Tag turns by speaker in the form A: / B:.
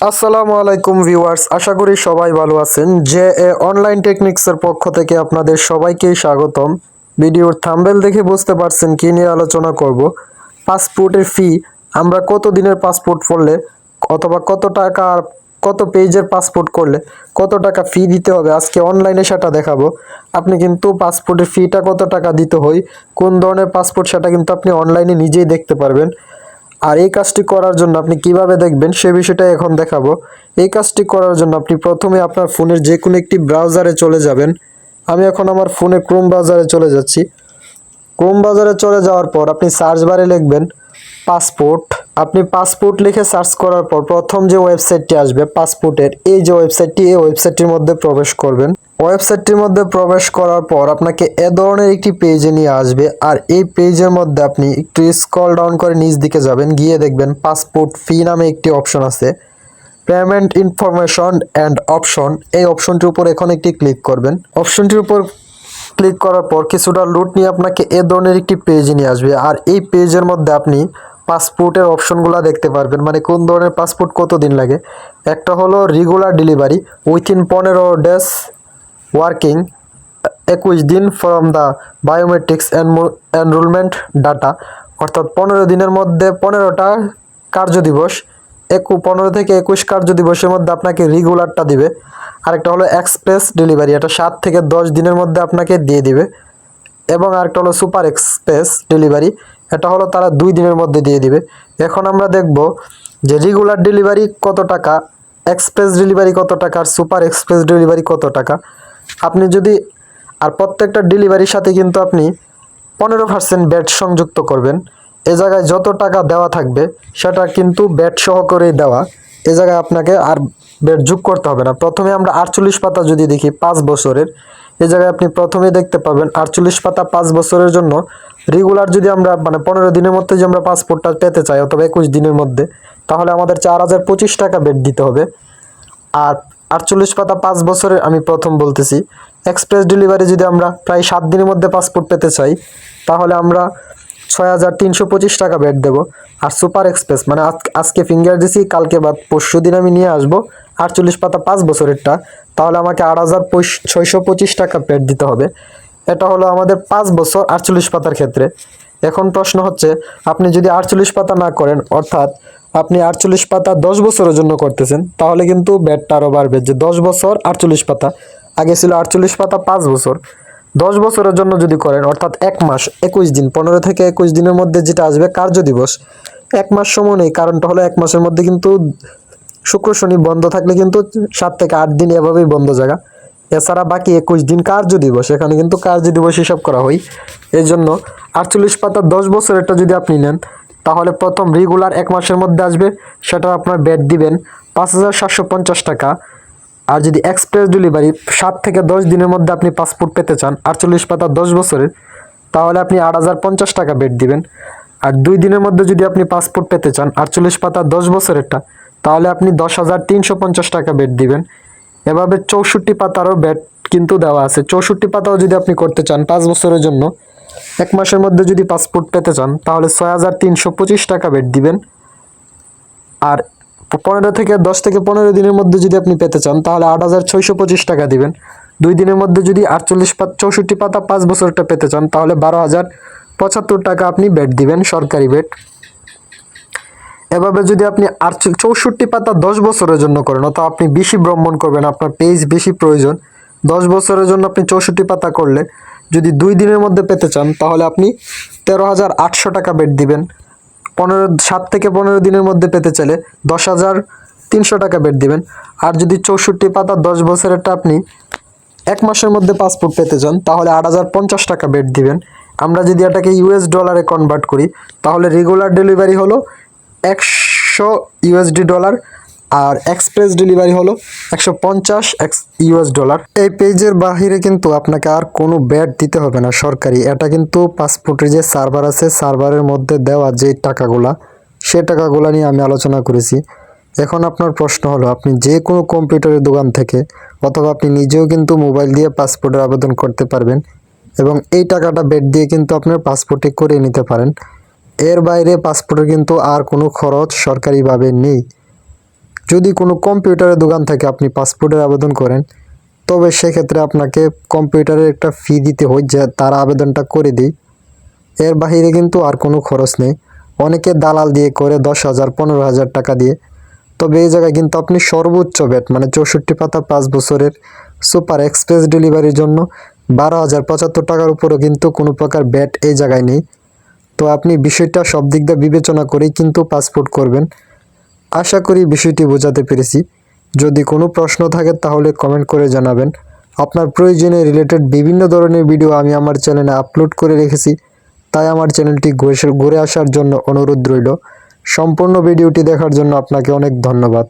A: আসসালামু আলাইকুম ভিউয়ার্স, আশা করি সবাই ভালো আছেন। যে এ অনলাইন টেকনিক্সের পক্ষ থেকে আপনাদের সবাইকেই স্বাগতম। ভিডিওর থাম্বেল দেখে বুঝতে পারছেন কি নিয়ে আলোচনা করব। পাসপোর্টের ফি, আমরা কত দিনের পাসপোর্ট করলে অথবা কত টাকা কত পেজের পাসপোর্ট করলে, কত টাকা ফি দিতে হবে, আজকে অনলাইনে সেটা দেখাবো। আপনি কিন্তু পাসপোর্টের ফিটা কত টাকা দিতে হয়, কোন ধরনের পাসপোর্ট সেটা কিন্তু আপনি অনলাইনে নিজেই দেখতে পারবেন। আর এই কাজটি করার জন্য আপনি কীভাবে দেখবেন সে বিষয়টা এখন দেখাবো। এই কাজটি করার জন্য আপনি প্রথমে আপনার ফোনের যে কোনো একটি ব্রাউজারে চলে যাবেন। আমি এখন আমার ফোনে ক্রোম ব্রাউজারে চলে যাচ্ছি। ক্রোম ব্রাউজারে চলে যাওয়ার পর আপনি সার্চ বারে লিখবেন পাসপোর্ট। আপনি পাসপোর্ট লিখে সার্চ করার পর প্রথম যে ওয়েবসাইটটি আসবে পাসপোর্টের, এই যে ওয়েবসাইটটি, এই ওয়েবসাইটটির মধ্যে প্রবেশ করবেন। ওয়েবসাইটটির মধ্যে প্রবেশ করার পর আপনাকে এ ধরনের একটি পেজে নিয়ে আসবে। আর এই পেজের মধ্যে আপনি একটু স্ক্রল ডাউন করে নিচ দিকে যাবেন। গিয়ে দেখবেন পাসপোর্ট ফি নামে একটি অপশন আছে। পেমেন্ট ইনফরমেশন অ্যান্ড অপশন এই অপশনটির উপর এখন একটি ক্লিক করবেন। অপশনটির উপর ক্লিক করার পর কিছুটা লুট নিয়ে আপনাকে এ ধরনের একটি পেজে নিয়ে আসবে। আর এই পেজের মধ্যে আপনি পাসপোর্টের অপশনগুলো দেখতে পারবেন। মানে কোন ধরনের পাসপোর্ট কত দিন লাগে? একটা হলো রেগুলার ডেলিভারি উইথিন পনেরো ডেজ ওয়ার্কিং একুশ দিন from the biometrics enrolment data অর্থাৎ পনেরো দিনের মধ্যে পনেরোটা কার্য দিবস, একু, পনেরো থেকে একুশ কার্য দিবসের মধ্যে আপনাকে রেগুলারটা দিবে। আরেকটা হলো এক্সপ্রেস ডেলিভারি এটা সাত থেকে দশ দিনের মধ্যে আপনাকে দিয়ে দিবে। এবং আরেকটা হলো সুপার এক্সপ্রেস ডেলিভারি এটা হলো তারা দুই দিনের মধ্যে দিয়ে দিবে। এখন আমরা দেখব যে রেগুলার ডেলিভারি কত টাকা এক্সপ্রেস ডেলিভারি কত টাকা আর সুপার এক্সপ্রেস ডেলিভারি কত টাকা। আপনি যদি আর প্রত্যেকটা ডেলিভারির সাথে কিন্তু আপনি পনেরো পার্সেন্ট ব্যাট সংযুক্ত করবেন। এ জায়গায় যত টাকা দেওয়া থাকবে, সেটা কিন্তু ব্যাট সহ করেই দেওয়া। এ জায়গায় আপনাকে আর ব্যাট যোগ করতে হবে না। প্রথমে আমরা আটচল্লিশ পাতা যদি দেখি, পাঁচ বছরের, এ জায়গায় আপনি প্রথমেই দেখতে পাবেন আটচল্লিশ পাতা পাঁচ বছরের জন্য রেগুলার যদি আমরা মানে পনেরো দিনের মধ্যে যদি আমরা পাসপোর্টটা পেতে চাই, অথবা একুশ দিনের মধ্যে, তাহলে আমাদের চার হাজার পঁচিশ টাকা বেড দিতে হবে। আর আটচল্লিশ পাতা পাঁচ বছরের আমি প্রথম বলতেছি। এক্সপ্রেস ডেলিভারি যদি আমরা প্রায় সাত দিনের মধ্যে পাসপোর্ট পেতে চাই, তাহলে আমরা ছয় হাজার তিনশো পঁচিশ টাকা বেড দেবো। আর সুপার এক্সপ্রেস মানে আজ- আজকে ফিঙ্গার দিছি, কালকে বা পরশু দিন আমি নিয়ে আসব আটচল্লিশ পাতা পাঁচ বছরেরটা। তাহলে আমাকে আট হাজার ছয়শো পঁচিশ টাকা পেড দিতে হবে। এটা হলো আমাদের পাঁচ বছর আটচল্লিশ পাতার ক্ষেত্রে। এখন প্রশ্ন হচ্ছে, আপনি যদি আটচল্লিশ পাতা না করেন, অর্থাৎ আপনি আটচল্লিশ পাতা দশ বছরের জন্য করতেছেন, তাহলে কিন্তু ব্যাটটা আরও বাড়বে। যে দশ বছর, আটচল্লিশ পাতা। আগে ছিল আটচল্লিশ পাতা পাঁচ বছর। দশ বছরের জন্য যদি করেন, অর্থাৎ এক মাস, একুশ দিন, পনেরো থেকে একুশ দিনের মধ্যে যেটা আসবে কার্য দিবস। এক মাস সময় নেই, কারণটা হলো এক মাসের মধ্যে কিন্তু শুক্র, শনি বন্ধ থাকলে কিন্তু সাত থেকে আট দিন এভাবেই বন্ধ জায়গা। এছাড়া বাকি একুশ দিন কার্য দিবস, এখানে কিন্তু কার্য দিবস হিসাব করা হয়। এই জন্য আটচল্লিশ পাতা দশ বছরেরটা যদি আপনি নেন, তাহলে প্রথম রেগুলার এক মাসের মধ্যে আসবে, সেটা আপনার ব্যাট দিবেন পাঁচ হাজার সাতশো পঞ্চাশ টাকা। আর যদি এক্সপ্রেস ডেলিভারি সাত থেকে দশ দিনের মধ্যে আপনি পাসপোর্ট পেতে চান, আটচল্লিশ পাতা দশ বছরের, তাহলে আপনি আট হাজার পঞ্চাশ টাকা বেড দিবেন। আর দুই দিনের মধ্যে যদি আপনি পাসপোর্ট পেতে চান, আটচল্লিশ পাতা দশ বছরেরটা, তাহলে আপনি দশ হাজার তিনশো পঞ্চাশ টাকা বেড দিবেন। এভাবে চৌষট্টি পাতারও বেড কিন্তু দেওয়া আছে। চৌষট্টি পাতাও যদি আপনি করতে চান পাঁচ বছরের জন্য, এক মাসের মধ্যে যদি পাসপোর্ট পেতে চান, তাহলে ছয় হাজার তিনশো পঁচিশ টাকা বেড দিবেন। আর পনেরো থেকে দশ থেকে পনেরো দিনের মধ্যে যদি আপনি পেতে চান, তাহলে আট হাজার ছয়শো পঁচিশ টাকা দিবেন। দুই দিনের মধ্যে যদি আটচল্লিশ পাতা, চৌষট্টি পাতা পাঁচ বছরটা পেতে চান, তাহলে বারো হাজার পঁচাত্তর টাকা আপনি বেড দিবেন সরকারি বেড এভাবে যদি আপনি চৌষট্টি পাতা দশ বছরের জন্য করেন, অথবা আপনি বেশি ভ্রমণ করবেন, আপনার পেজ বেশি প্রয়োজন, দশ বছরের জন্য আপনি চৌষট্টি পাতা করলে, যদি দুই দিনের মধ্যে পেতে চান, তাহলে আপনি তেরো হাজার আটশো টাকা বেড দিবেন। পনেরো, সাত থেকে পনেরো দিনের মধ্যে পেতে চাইলে দশ হাজার তিনশো টাকা বেড দিবেন। আর যদি চৌষট্টি পাতা দশ বছরেরটা আপনি এক মাসের মধ্যে পাসপোর্ট পেতে চান, তাহলে আট হাজার পঞ্চাশ টাকা বেড দিবেন। আমরা যদি এটাকে ইউএস ডলারে কনভার্ট করি, তাহলে রেগুলার ডেলিভারি হলো একশো ইউএসডি ডলার আর এক্সপ্রেস ডেলিভারি হলো একশো পঞ্চাশ ইউএস ডলার এই পেজের বাহিরে কিন্তু আপনাকে আর কোনো ব্যাট দিতে হবে না সরকারি। এটা কিন্তু পাসপোর্টের যে সার্ভার আছে সার্ভারের মধ্যে দেওয়া যে টাকাগুলা, সে টাকাগুলা নিয়ে আমি আলোচনা করেছি। এখন আপনার প্রশ্ন হলো, আপনি যে কোনো কম্পিউটারের দোকান থেকে অথবা আপনি নিজেও কিন্তু মোবাইল দিয়ে পাসপোর্টের আবেদন করতে পারবেন এবং এই টাকাটা বেড দিয়ে কিন্তু আপনার পাসপোর্টে করে নিতে পারেন। এর বাইরে পাসপোর্টের কিন্তু আর কোনো খরচ সরকারিভাবে নেই। যদি কোনো কম্পিউটারের দোকান থেকে আপনি পাসপোর্টের আবেদন করেন, তবে সেক্ষেত্রে আপনাকে কম্পিউটারের একটা ফি দিতে হয়, যে তারা আবেদনটা করে দিই। এর বাহিরে কিন্তু আর কোনো খরচ নেই। অনেকে দালাল দিয়ে করে দশ হাজার, পনেরো হাজার টাকা দিয়ে। তবে এই জায়গায় কিন্তু আপনি সর্বোচ্চ ব্যাট মানে চৌষট্টি পাতা পাঁচ বছরের সুপার এক্সপ্রেস ডেলিভারির জন্য বারো হাজার পঁচাত্তর টাকার উপরও কিন্তু কোনো প্রকার ব্যাট এই জায়গায় নেই। তো আপনি বিষয়টা সব দিক দিয়ে বিবেচনা করেই কিন্তু পাসপোর্ট করবেন। আশা করি বিষয়টি বোঝাতে পেরেছি। যদি কোনো প্রশ্ন থাকে তাহলে কমেন্ট করে জানাবেন। আপনার প্রয়োজনে রিলেটেড বিভিন্ন ধরনের ভিডিও আমি আমার চ্যানেলে আপলোড করে রেখেছি। তাই আমার চ্যানেলটি ঘুরে আসার জন্য অনুরোধ রইল। সম্পূর্ণ ভিডিওটি দেখার জন্য আপনাকে অনেক ধন্যবাদ।